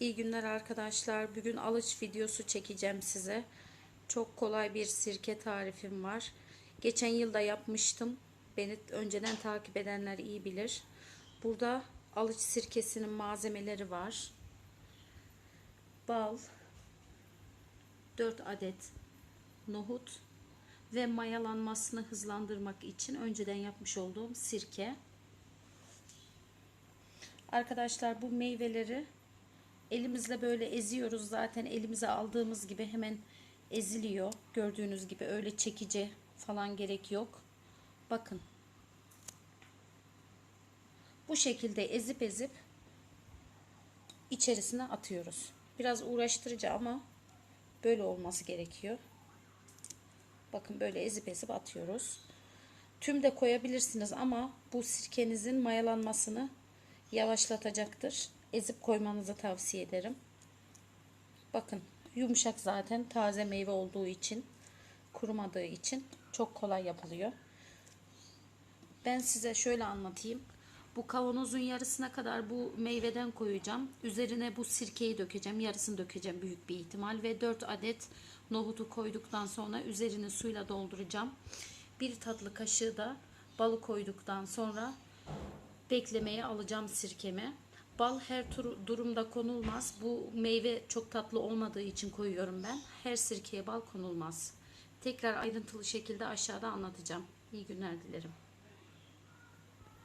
İyi günler arkadaşlar. Bugün alış videosu çekeceğim size. Çok kolay bir sirke tarifim var. Geçen yılda yapmıştım. Beni önceden takip edenler iyi bilir. Burada alıç sirkesinin malzemeleri var. Bal, 4 adet nohut ve mayalanmasını hızlandırmak için önceden yapmış olduğum sirke. Arkadaşlar bu meyveleri elimizle böyle eziyoruz. Zaten elimize aldığımız gibi hemen eziliyor. Gördüğünüz gibi öyle çekici falan gerek yok. Bakın. Bu şekilde ezip ezip içerisine atıyoruz. Biraz uğraştırıcı ama böyle olması gerekiyor. Bakın böyle ezip ezip atıyoruz. Tüm de koyabilirsiniz ama bu sirkenizin mayalanmasını yavaşlatacaktır. Ezip koymanızı tavsiye ederim. Bakın yumuşak zaten taze meyve olduğu için kurumadığı için çok kolay yapılıyor. Ben size şöyle anlatayım. Bu kavanozun yarısına kadar bu meyveden koyacağım. Üzerine bu sirkeyi dökeceğim. Yarısını dökeceğim büyük bir ihtimal. Ve 4 adet nohutu koyduktan sonra üzerini suyla dolduracağım. Bir tatlı kaşığı da balı koyduktan sonra beklemeye alacağım sirkemi. Bal her tur, durumda konulmaz. Bu meyve çok tatlı olmadığı için koyuyorum ben. Her sirkeye bal konulmaz. Tekrar ayrıntılı şekilde aşağıda anlatacağım. İyi günler dilerim.